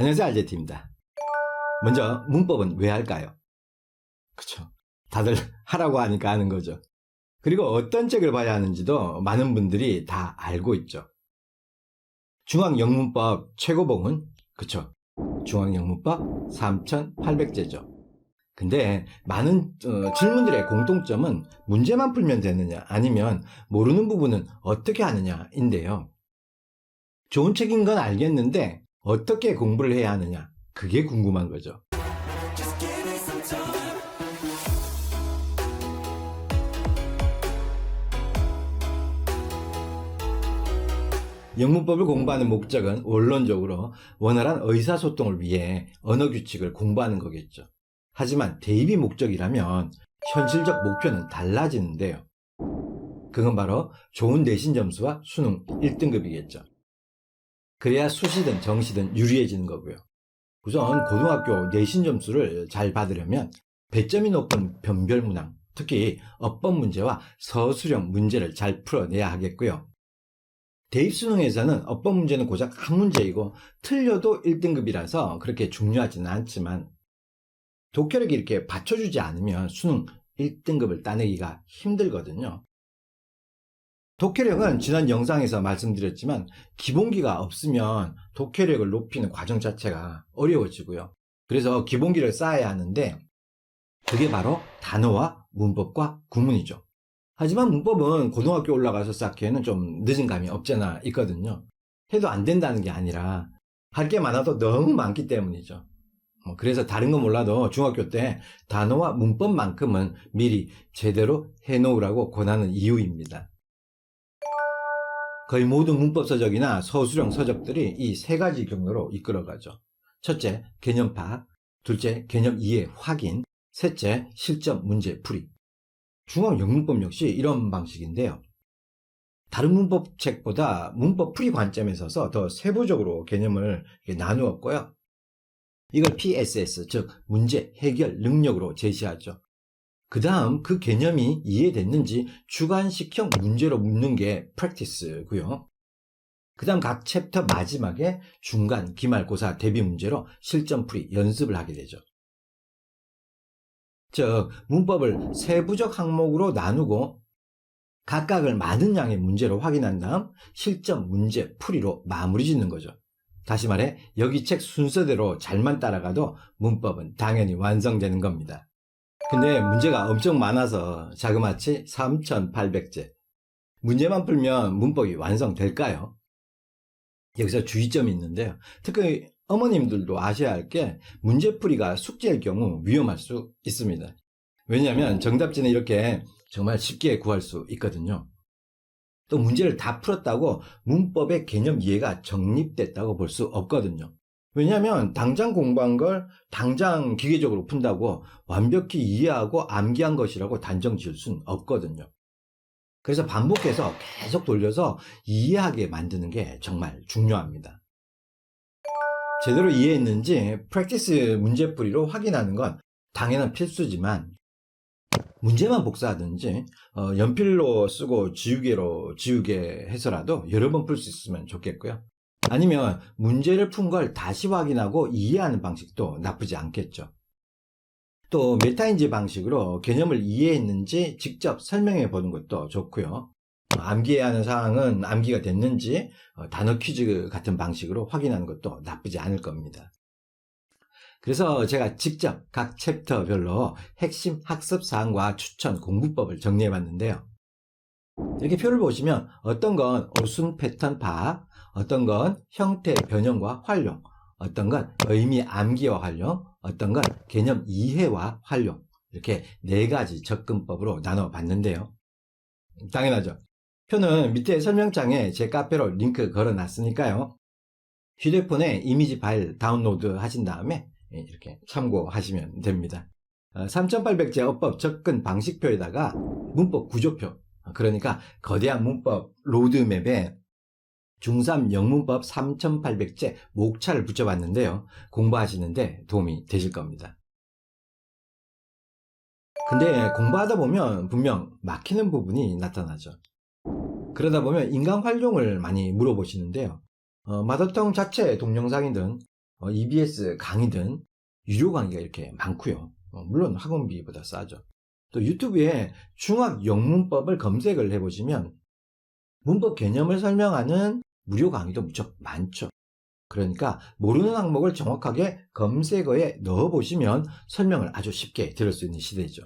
안녕하세요 알제티입니다. 먼저 문법은 왜 할까요? 그쵸. 다들 하라고 하니까 하는 거죠. 그리고 어떤 책을 봐야 하는지도 많은 분들이 다 알고 있죠. 중앙영문법 최고봉은 그쵸. 중앙영문법 3800제죠. 근데 많은 어, 질문들의 공통점은 문제만 풀면 되느냐 아니면 모르는 부분은 어떻게 하느냐인데요. 좋은 책인 건 알겠는데 어떻게 공부를 해야 하느냐 그게 궁금한 거죠. 영문법을 공부하는 목적은 원론적으로 원활한 의사소통을 위해 언어 규칙을 공부하는 거겠죠. 하지만 대입이 목적이라면 현실적 목표는 달라지는데요. 그건 바로 좋은 내신 점수와 수능 1등급이겠죠. 그래야 수시든 정시든 유리해지는 거고요. 우선 고등학교 내신 점수를 잘 받으려면 배점이 높은 변별문항, 특히 어법 문제와 서술형 문제를 잘 풀어내야 하겠고요. 대입 수능에서는 어법 문제는 고작 한 문제이고 틀려도 1등급이라서 그렇게 중요하지는 않지만 독해력이 이렇게 받쳐주지 않으면 수능 1등급을 따내기가 힘들거든요. 독해력은 지난 영상에서 말씀드렸지만 기본기가 없으면 독해력을 높이는 과정 자체가 어려워지고요. 그래서 기본기를 쌓아야 하는데 그게 바로 단어와 문법과 구문이죠. 하지만 문법은 고등학교 올라가서 쌓기에는 좀 늦은 감이 없잖아 있거든요. 해도 안 된다는 게 아니라 할 게 많아도 너무 많기 때문이죠. 뭐 그래서 다른 건 몰라도 중학교 때 단어와 문법만큼은 미리 제대로 해놓으라고 권하는 이유입니다. 거의 모든 문법 서적이나 서술형 서적들이 이 세 가지 경로로 이끌어가죠. 첫째, 개념 파악. 둘째, 개념 이해 확인. 셋째, 실전 문제 풀이. 중앙영문법 역시 이런 방식인데요. 다른 문법책보다 문법 풀이 관점에 서서 더 세부적으로 개념을 나누었고요. 이걸 PSS, 즉 문제 해결 능력으로 제시하죠. 그 다음 그 개념이 이해됐는지 주관식형 문제로 묻는 게 practice고요. 그 다음 각 챕터 마지막에 중간, 기말고사, 대비 문제로 실전풀이 연습을 하게 되죠. 즉 문법을 세부적 항목으로 나누고 각각을 많은 양의 문제로 확인한 다음 실전 문제 풀이로 마무리 짓는 거죠. 다시 말해 여기 책 순서대로 잘만 따라가도 문법은 당연히 완성되는 겁니다. 근데 문제가 엄청 많아서 자그마치 3,800제. 문제만 풀면 문법이 완성될까요? 여기서 주의점이 있는데요. 특히 어머님들도 아셔야 할 게 문제풀이가 숙제일 경우 위험할 수 있습니다. 왜냐하면 정답지는 이렇게 정말 쉽게 구할 수 있거든요. 또 문제를 다 풀었다고 문법의 개념 이해가 정립됐다고 볼 수 없거든요. 왜냐하면 당장 공부한 걸 당장 기계적으로 푼다고 완벽히 이해하고 암기한 것이라고 단정 지을 수는 없거든요. 그래서 반복해서 계속 돌려서 이해하게 만드는 게 정말 중요합니다. 제대로 이해했는지 프랙티스 문제풀이로 확인하는 건 당연한 필수지만 문제만 복사하든지 어, 연필로 쓰고 지우개로 지우개 해서라도 여러 번 풀 수 있으면 좋겠고요. 아니면 문제를 푼 걸 다시 확인하고 이해하는 방식도 나쁘지 않겠죠. 또 메타인지 방식으로 개념을 이해했는지 직접 설명해 보는 것도 좋고요. 암기해야 하는 사항은 암기가 됐는지 어, 단어 퀴즈 같은 방식으로 확인하는 것도 나쁘지 않을 겁니다. 그래서 제가 직접 각 챕터별로 핵심 학습 사항과 추천 공부법을 정리해 봤는데요. 이렇게 표를 보시면 어떤 건 어순 패턴 파악, 어떤 건 형태 변형과 활용, 어떤 건 의미 암기와 활용, 어떤 건 개념 이해와 활용 이렇게 네 가지 접근법으로 나눠 봤는데요. 당연하죠. 표는 밑에 설명창에 제 카페로 링크 걸어 놨으니까요. 휴대폰에 이미지 파일 다운로드 하신 다음에 이렇게 참고하시면 됩니다. 3800제 어법 접근 방식표에다가 문법 구조표, 그러니까 거대한 문법 로드맵에 중3 영문법 3800제 목차를 붙여봤는데요. 공부하시는데 도움이 되실 겁니다. 근데 공부하다 보면 분명 막히는 부분이 나타나죠. 그러다 보면 인간 활용을 많이 물어보시는데요. 어, 마더텅 자체 동영상이든 어, EBS 강의든 유료 강의가 이렇게 많고요. 어, 물론 학원비보다 싸죠. 또 유튜브에 중학 영문법을 검색을 해보시면 문법 개념을 설명하는 무료 강의도 무척 많죠. 그러니까 모르는 항목을 정확하게 검색어에 넣어보시면 설명을 아주 쉽게 들을 수 있는 시대죠.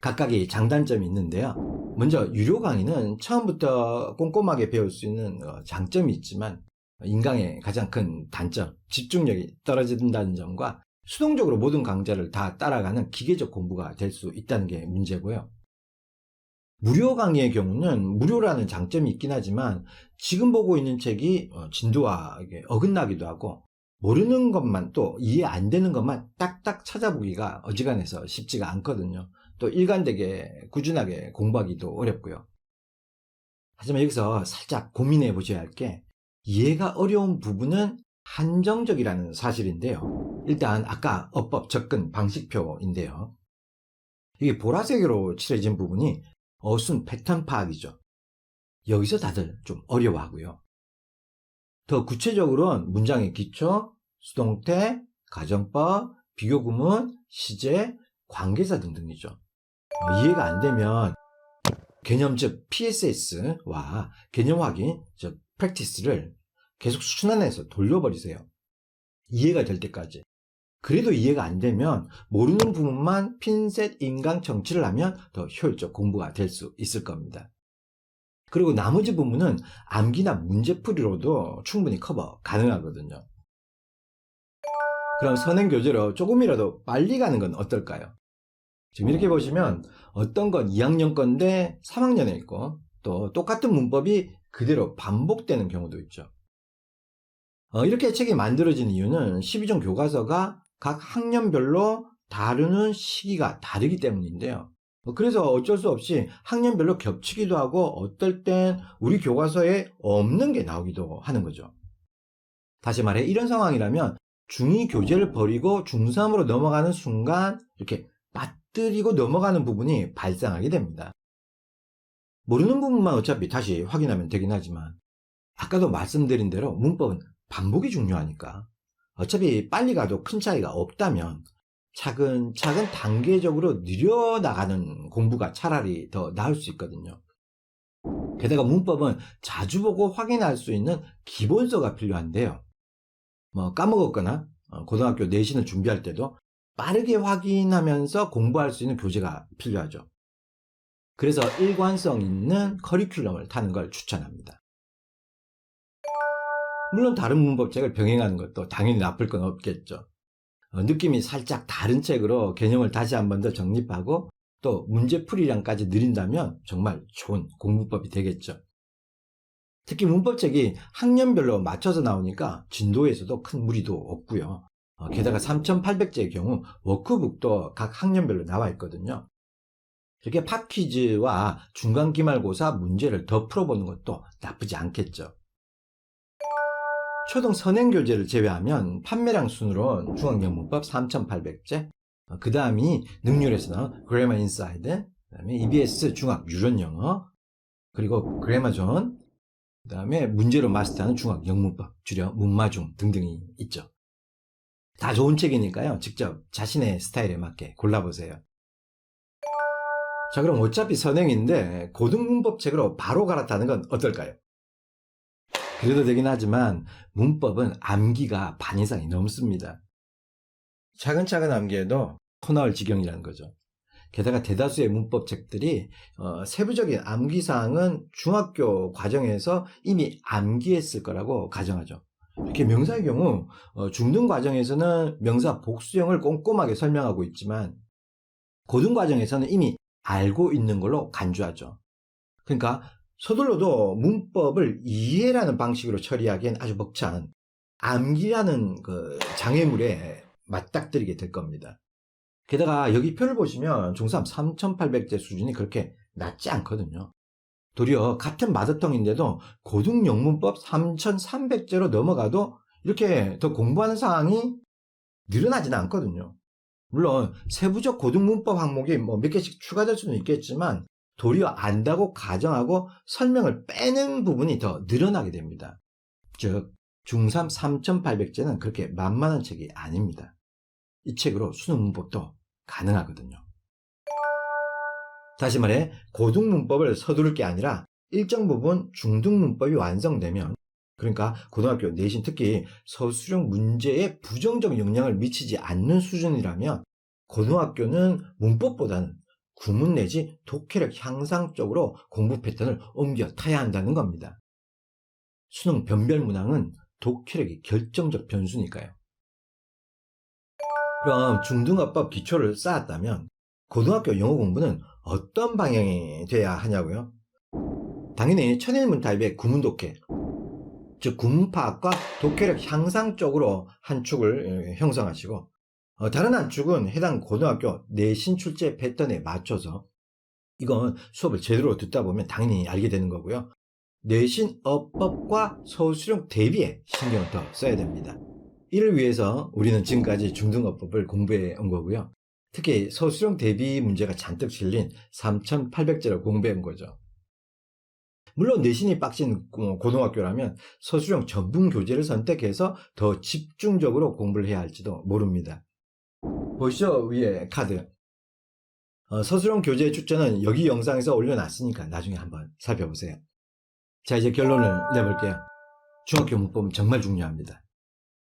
각각의 장단점이 있는데요. 먼저 유료 강의는 처음부터 꼼꼼하게 배울 수 있는 어, 장점이 있지만 인강의 가장 큰 단점, 집중력이 떨어진다는 점과 수동적으로 모든 강좌를 다 따라가는 기계적 공부가 될 수 있다는 게 문제고요. 무료 강의의 경우는 무료라는 장점이 있긴 하지만 지금 보고 있는 책이 어, 진도와 어긋나기도 하고 모르는 것만 또 이해 안 되는 것만 딱딱 찾아보기가 어지간해서 쉽지가 않거든요. 또 일관되게 꾸준하게 공부하기도 어렵고요. 하지만 여기서 살짝 고민해 보셔야 할 게 이해가 어려운 부분은 한정적이라는 사실인데요. 일단 아까 어법 접근 방식표인데요. 이게 보라색으로 칠해진 부분이 어순 패턴 파악이죠. 여기서 다들 좀 어려워하고요. 더 구체적으로는 문장의 기초, 수동태, 가정법, 비교구문, 시제, 관계사 등등이죠. 어, 이해가 안 되면 개념 즉 PSS와 개념 확인 즉 practice를 계속 순환해서 돌려버리세요. 이해가 될 때까지. 그래도 이해가 안 되면 모르는 부분만 핀셋 인강 정치를 하면 더 효율적 공부가 될 수 있을 겁니다. 그리고 나머지 부분은 암기나 문제풀이로도 충분히 커버 가능하거든요. 그럼 선행 교재로 조금이라도 빨리 가는 건 어떨까요? 지금 이렇게 보시면 어떤 건 2학년 건데 3학년에 있고 또 똑같은 문법이 그대로 반복되는 경우도 있죠. 어, 이렇게 책이 만들어진 이유는 12종 교과서가 각 학년별로 다루는 시기가 다르기 때문인데요. 어, 그래서 어쩔 수 없이 학년별로 겹치기도 하고 어떨 땐 우리 교과서에 없는 게 나오기도 하는 거죠. 다시 말해 이런 상황이라면 중2 교재를 버리고 중3으로 넘어가는 순간 이렇게 빠뜨리고 넘어가는 부분이 발생하게 됩니다. 모르는 부분만 어차피 다시 확인하면 되긴 하지만 아까도 말씀드린 대로 문법은 반복이 중요하니까 어차피 빨리 가도 큰 차이가 없다면 차근차근 단계적으로 늘려나가는 공부가 차라리 더 나을 수 있거든요. 게다가 문법은 자주 보고 확인할 수 있는 기본서가 필요한데요. 뭐 까먹었거나 어, 고등학교 내신을 준비할 때도 빠르게 확인하면서 공부할 수 있는 교재가 필요하죠. 그래서 일관성 있는 커리큘럼을 타는 걸 추천합니다. 물론 다른 문법책을 병행하는 것도 당연히 나쁠 건 없겠죠. 어, 느낌이 살짝 다른 책으로 개념을 다시 한 번 더 정립하고 또 문제풀이량까지 늘린다면 정말 좋은 공부법이 되겠죠. 특히 문법책이 학년별로 맞춰서 나오니까 진도에서도 큰 무리도 없고요. 어, 게다가 3,800제의 경우 워크북도 각 학년별로 나와 있거든요. 이렇게 팝퀴즈와 중간 기말고사 문제를 더 풀어보는 것도 나쁘지 않겠죠. 초등 선행 교재를 제외하면 판매량 순으로 중학영문법 3,800제, 그 다음이 능률에서는 Grammar Inside, 그 다음에 EBS 중학 유전영어, 그리고 그래마 존, 그 다음에 문제로 마스터하는 중학 영문법, 줄여 문마중 등등이 있죠. 다 좋은 책이니까요. 직접 자신의 스타일에 맞게 골라보세요. 자, 그럼 어차피 선행인데 고등문법 책으로 바로 갈아타는 건 어떨까요? 그래도 되긴 하지만 문법은 암기가 반 이상이 넘습니다. 차근차근 암기해도 코 나올 지경이라는 거죠. 게다가 대다수의 문법 책들이 어, 세부적인 암기 사항은 중학교 과정에서 이미 암기했을 거라고 가정하죠. 이렇게 명사의 경우 어, 중등 과정에서는 명사 복수형을 꼼꼼하게 설명하고 있지만 고등 과정에서는 이미 알고 있는 걸로 간주하죠. 그러니까 서둘러도 문법을 이해라는 방식으로 처리하기엔 아주 벅찬 암기라는 그 장애물에 맞닥뜨리게 될 겁니다. 게다가 여기 표를 보시면 중3 3,800제 수준이 그렇게 낮지 않거든요. 도리어 같은 마더텅인데도 고등 영문법 3,300제로 넘어가도 이렇게 더 공부하는 상황이 늘어나지는 않거든요. 물론 세부적 고등 문법 항목이 뭐 몇 개씩 추가될 수는 있겠지만 도리어 안다고 가정하고 설명을 빼는 부분이 더 늘어나게 됩니다. 즉 중3 3,800제는 그렇게 만만한 책이 아닙니다. 이 책으로 수능 문법도 가능하거든요. 다시 말해 고등 문법을 서두를 게 아니라 일정 부분 중등 문법이 완성되면 그러니까 고등학교 내신 특히 서술형 문제에 부정적 영향을 미치지 않는 수준이라면 고등학교는 문법보다는 구문 내지 독해력 향상 쪽으로 공부 패턴을 옮겨 타야 한다는 겁니다. 수능 변별 문항은 독해력이 결정적 변수니까요. 그럼 중등어법 기초를 쌓았다면 고등학교 영어 공부는 어떤 방향이 돼야 하냐고요? 당연히 천일문 타입의 구문 독해, 즉 구문 파악과 독해력 향상 쪽으로 한 축을 예, 형성하시고 어, 다른 한 축은 해당 고등학교 내신 출제 패턴에 맞춰서 이건 수업을 제대로 듣다 보면 당연히 알게 되는 거고요. 내신 어법과 서술형 대비에 신경을 더 써야 됩니다. 이를 위해서 우리는 지금까지 중등어법을 공부해 온 거고요. 특히 서술형 대비 문제가 잔뜩 실린 3,800제를 공부해 온 거죠. 물론 내신이 빡신 고등학교라면 서술형 전문 교재를 선택해서 더 집중적으로 공부를 해야 할지도 모릅니다. 보시죠 위에 카드 어, 서술형 교재 추천은 여기 영상에서 올려놨으니까 나중에 한번 살펴보세요. 자 이제 결론을 내볼게요. 중학교 문법은 정말 중요합니다.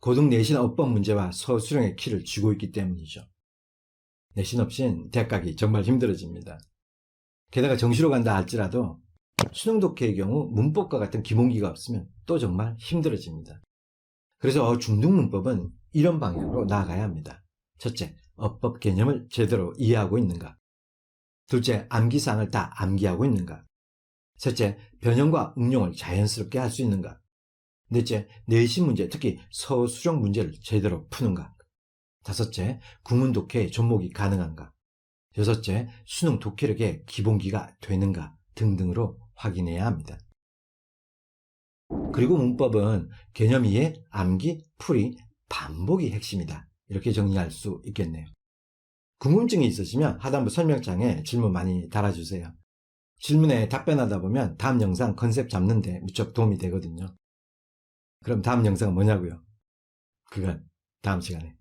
고등 내신 어법 문제와 서술형의 키를 쥐고 있기 때문이죠. 내신 없인 대학 가기 정말 힘들어집니다. 게다가 정시로 간다 할지라도 수능 독해의 경우 문법과 같은 기본기가 없으면 또 정말 힘들어집니다. 그래서 중등 문법은 이런 방향으로 나아가야 합니다. 첫째, 어법 개념을 제대로 이해하고 있는가? 둘째, 암기사항을 다 암기하고 있는가? 셋째, 변형과 응용을 자연스럽게 할 수 있는가? 넷째, 내신 문제, 특히 서술형 문제를 제대로 푸는가? 다섯째, 구문 독해의 접목이 가능한가? 여섯째, 수능 독해력의 기본기가 되는가? 등등으로 확인해야 합니다. 그리고 문법은 개념 이해, 암기, 풀이, 반복이 핵심이다. 이렇게 정리할 수 있겠네요. 궁금증이 있으시면 하단부 설명창에 질문 많이 달아주세요. 질문에 답변하다 보면 다음 영상 컨셉 잡는데 무척 도움이 되거든요. 그럼 다음 영상은 뭐냐고요? 그건 다음 시간에